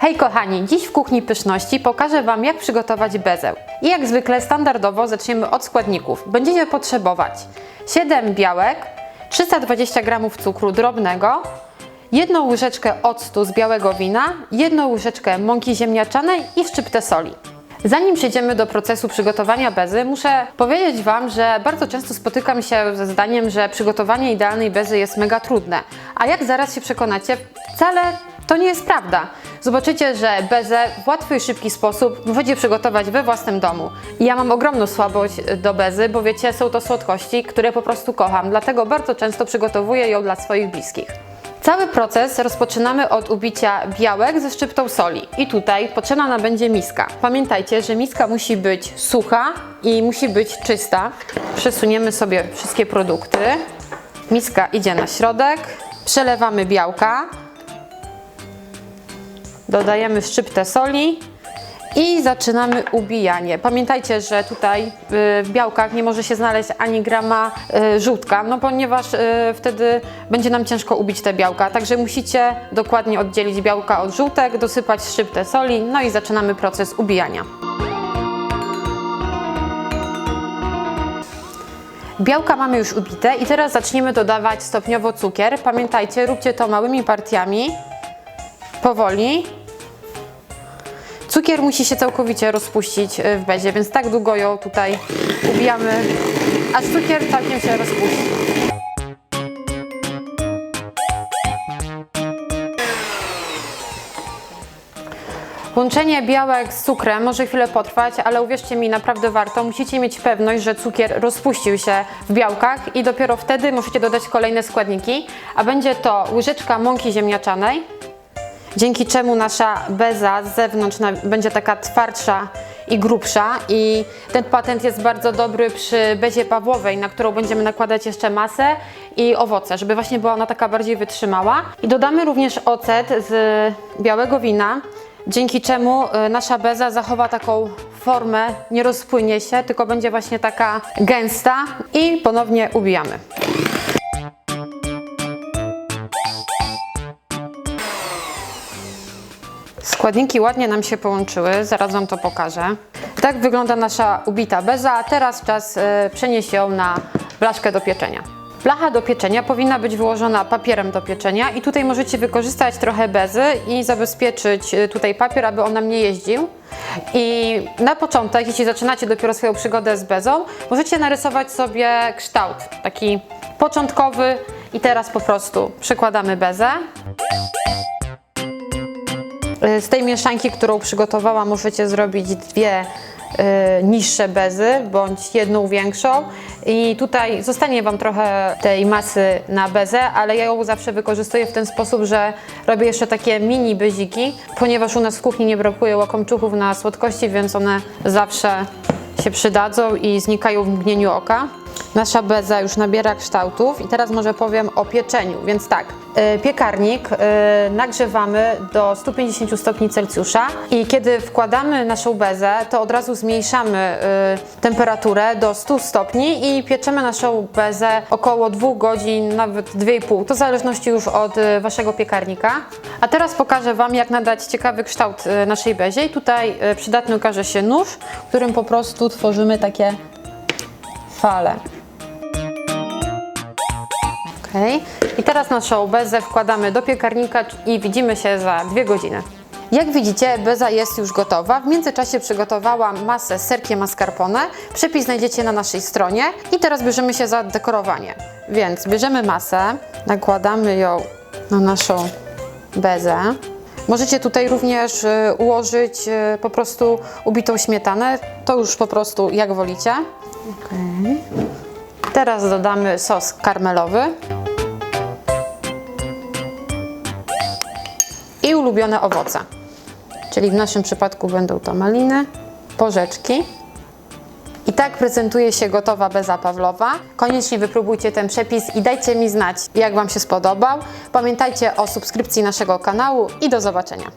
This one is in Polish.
Hej kochani, dziś w Kuchni Pyszności pokażę Wam jak przygotować bezę. I jak zwykle standardowo zaczniemy od składników. Będziecie potrzebować 7 białek, 320 g cukru drobnego, jedną łyżeczkę octu z białego wina, jedną łyżeczkę mąki ziemniaczanej i szczyptę soli. Zanim przejdziemy do procesu przygotowania bezy, muszę powiedzieć Wam, że bardzo często spotykam się ze zdaniem, że przygotowanie idealnej bezy jest mega trudne. A jak zaraz się przekonacie, wcale to nie jest prawda. Zobaczycie, że bezę w łatwy i szybki sposób możecie przygotować we własnym domu. Ja mam ogromną słabość do bezy, bo wiecie, są to słodkości, które po prostu kocham, dlatego bardzo często przygotowuję ją dla swoich bliskich. Cały proces rozpoczynamy od ubicia białek ze szczyptą soli. I tutaj potrzebna będzie miska. Pamiętajcie, że miska musi być sucha i musi być czysta. Przesuniemy sobie wszystkie produkty. Miska idzie na środek. Przelewamy białka. Dodajemy szczyptę soli i zaczynamy ubijanie. Pamiętajcie, że tutaj y, w białkach nie może się znaleźć ani grama y, żółtka, no ponieważ y, wtedy będzie nam ciężko ubić te białka. Także musicie dokładnie oddzielić białka od żółtek, dosypać szczyptę soli, no i zaczynamy proces ubijania. Białka mamy już ubite i teraz zaczniemy dodawać stopniowo cukier. Pamiętajcie, róbcie to małymi partiami, powoli. Cukier musi się całkowicie rozpuścić y, w bezie, więc tak długo ją tutaj ubijamy, aż cukier całkiem się rozpuści. Łączenie białek z cukrem może chwilę potrwać, ale uwierzcie mi, naprawdę warto. Musicie mieć pewność, że cukier rozpuścił się w białkach i dopiero wtedy możecie dodać kolejne składniki, a będzie to łyżeczka mąki ziemniaczanej, dzięki czemu nasza beza z zewnątrz będzie taka twardsza i grubsza i ten patent jest bardzo dobry przy bezie pawłowej, na którą będziemy nakładać jeszcze masę i owoce, żeby właśnie była ona taka bardziej wytrzymała. I dodamy również ocet z białego wina, dzięki czemu y, nasza beza zachowa taką formę, nie rozpłynie się, tylko będzie właśnie taka gęsta i ponownie ubijamy. Składniki ładnie nam się połączyły, zaraz Wam to pokażę. Tak wygląda nasza ubita beza, a teraz czas e, przenieść ją na blaszkę do pieczenia. Blacha do pieczenia powinna być wyłożona papierem do pieczenia i tutaj możecie wykorzystać trochę bezy i zabezpieczyć e, tutaj papier, aby on nam nie jeździł. I na początek, jeśli zaczynacie dopiero swoją przygodę z bezą, możecie narysować sobie kształt taki początkowy i teraz po prostu przykładamy bezę. Z tej mieszanki, którą przygotowałam, możecie zrobić dwie y, niższe bezy bądź jedną większą. I tutaj zostanie Wam trochę tej masy na bezę, ale ja ją zawsze wykorzystuję w ten sposób, że robię jeszcze takie mini beziki, ponieważ u nas w kuchni nie brakuje łakomczuchów na słodkości, więc one zawsze się przydadzą i znikają w mgnieniu oka. Nasza beza już nabiera kształtów i teraz może powiem o pieczeniu. Więc tak, y, piekarnik y, nagrzewamy do 150 stopni Celsjusza i kiedy wkładamy naszą bezę, to od razu zmniejszamy y, temperaturę do 100 stopni i pieczemy naszą bezę około 2 godzin, nawet 2,5. To w zależności już od Waszego piekarnika. A teraz pokażę Wam, jak nadać ciekawy kształt naszej bezie. I tutaj przydatny okaże się nóż, którym po prostu tworzymy takie fale. Ok. I teraz naszą bezę wkładamy do piekarnika i widzimy się za dwie godziny. Jak widzicie, beza jest już gotowa. W międzyczasie przygotowałam masę z serkiem mascarpone. Przepis znajdziecie na naszej stronie. I teraz bierzemy się za dekorowanie. Więc bierzemy masę, nakładamy ją na naszą bezę. Możecie tutaj również y, ułożyć y, po prostu ubitą śmietanę. To już po prostu jak wolicie. Okej. Teraz dodamy sos karmelowy. I ulubione owoce. Czyli w naszym przypadku będą to maliny, porzeczki. I tak prezentuje się gotowa beza pawlowa. Koniecznie wypróbujcie ten przepis i dajcie mi znać, jak Wam się spodobał. Pamiętajcie o subskrypcji naszego kanału i do zobaczenia.